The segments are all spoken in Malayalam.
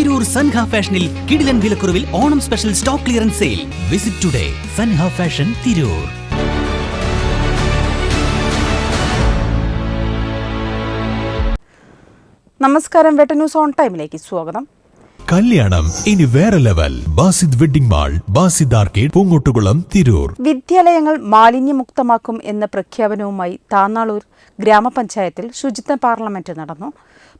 തിരൂർ സൻഹ ഫാഷനിൽ കിടിലൻ വിലക്കുറവിൽ Onam special stock clearance sale. Visit today Sanha fashion Tirur. നമസ്കാരം. വെട്ട ന്യൂസ് ഓൺ ടൈമിലേക്ക് സ്വാഗതം. കല്യാണം. ഇനി വേറെ level. Basid wedding mall Basid arcade Poongottukulam Tirur. വിദ്യാലയങ്ങൾ മാലിന്യമുക്തമാക്കും എന്ന പ്രഖ്യാപനവുമായി താന്നാളൂർ ഗ്രാമപഞ്ചായത്തിൽ ശുചിത്വ പാർലമെന്റ് നടന്നു.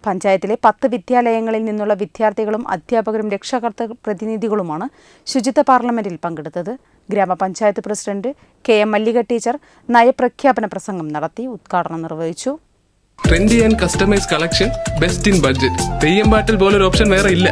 പഞ്ചായത്തിലെ പത്ത് വിദ്യാലയങ്ങളിൽ നിന്നുള്ള വിദ്യാർത്ഥികളും അധ്യാപകരും രക്ഷാകർത്ത പ്രതിനിധികളുമാണ് ശുചിത്വ പാർലമെന്റിൽ പങ്കെടുത്തത്. ഗ്രാമപഞ്ചായത്ത് president K M Mallika teacher നയപ്രഖ്യാപന പ്രസംഗം നടത്തി ഉദ്ഘാടനം നിർവഹിച്ചു. Trendy and customise collection best in budget Theyyam പാട്ടിൽ പോലൊരു ഓപ്ഷൻ വേറെ ഇല്ല.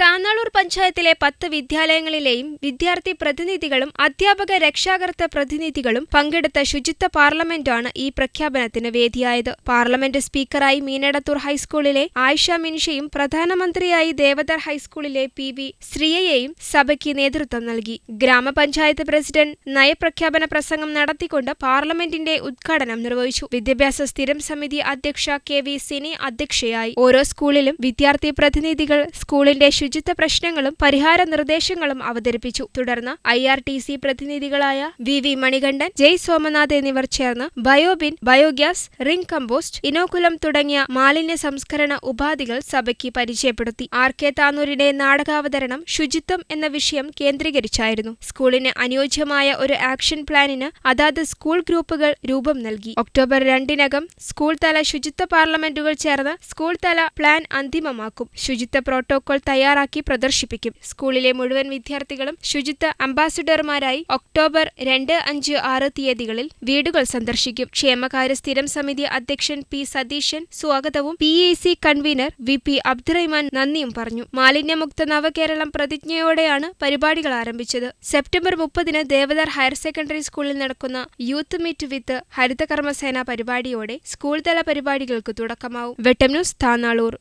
താന്നാളൂർ പഞ്ചായത്തിലെ പത്ത് വിദ്യാലയങ്ങളിലെയും വിദ്യാർത്ഥി പ്രതിനിധികളും അധ്യാപക രക്ഷാകർത്ത പ്രതിനിധികളും പങ്കെടുത്ത ശുചിത്വ പാർലമെന്റാണ് ഈ പ്രഖ്യാപനത്തിന് വേദിയായത്. പാർലമെന്റ് സ്പീക്കറായി മീനടത്തൂർ ഹൈസ്കൂളിലെ ആയിഷ മിൻഷയും പ്രധാനമന്ത്രിയായി ദേവദർ ഹൈസ്കൂളിലെ പി വി ശ്രീയയെയും സഭയ്ക്ക് നേതൃത്വം നൽകി. ഗ്രാമപഞ്ചായത്ത് പ്രസിഡന്റ് നയപ്രഖ്യാപന പ്രസംഗം നടത്തിക്കൊണ്ട് പാർലമെന്റിന്റെ ഉദ്ഘാടനം നിർവഹിച്ചു. വിദ്യാഭ്യാസ സ്ഥിരം സമിതി അധ്യക്ഷ കെ വി സിനി അധ്യക്ഷയായി. ഓരോ സ്കൂളിലും വിദ്യാർത്ഥി പ്രതിനിധികൾ സ്കൂളിന്റെ ശുചിത്വ പ്രശ്നങ്ങളും പരിഹാര നിർദ്ദേശങ്ങളും അവതരിപ്പിച്ചു. തുടർന്ന് ഐ ആർ ടി സി പ്രതിനിധികളായ വി വി മണികണ്ഠൻ ജയ് സോമനാഥ് എന്നിവർ ചേർന്ന് bio bin biogas ring compost inoculum തുടങ്ങിയ മാലിന്യ സംസ്കരണ ഉപാധികൾ സഭയ്ക്ക് പരിചയപ്പെടുത്തി. ആർ കെ താനൂരിന്റെ നാടകാവതരണം ശുചിത്വം എന്ന വിഷയം കേന്ദ്രീകരിച്ചായിരുന്നു. സ്കൂളിന് അനുയോജ്യമായ ഒരു ആക്ഷൻ പ്ലാനിന് അതാത് സ്കൂൾ ഗ്രൂപ്പുകൾ രൂപം നൽകി. ഒക്ടോബർ രണ്ടിനകം സ്കൂൾ തല ശുചിത്വ പാർലമെന്റുകൾ ചേർന്ന് സ്കൂൾ തല പ്ലാൻ അന്തിമമാക്കും. ശുചിത്വ പ്രോട്ടോകോൾ തയ്യാറാക്കി പ്രദർശിപ്പിക്കും. സ്കൂളിലെ മുഴുവൻ വിദ്യാർത്ഥികളും ശുചിത്വ അംബാസിഡർമാരായി ഒക്ടോബർ രണ്ട് അഞ്ച് ആറ് തീയതികളിൽ വീടുകൾ സന്ദർശിക്കും. ക്ഷേമകാര്യ സ്ഥിരം സമിതി അധ്യക്ഷൻ പി സതീശൻ സ്വാഗതവും P A C convener V P Abdurahiman നന്ദിയും പറഞ്ഞു. മാലിന്യമുക്ത നവകേരളം പ്രതിജ്ഞയോടെയാണ് പരിപാടികൾ ആരംഭിച്ചത്. സെപ്റ്റംബർ മുപ്പതിന് ദേവദാർ ഹയർ സെക്കൻഡറി സ്കൂളിൽ നടക്കുന്ന യൂത്ത് മീറ്റ് വിത്ത് ഹരിതകർമ്മസേന പരിപാടിയോടെ സ്കൂൾ തല പരിപാടികൾക്ക് തുടക്കമാവും. വെട്ടം ന്യൂസ് താന്നാളൂർ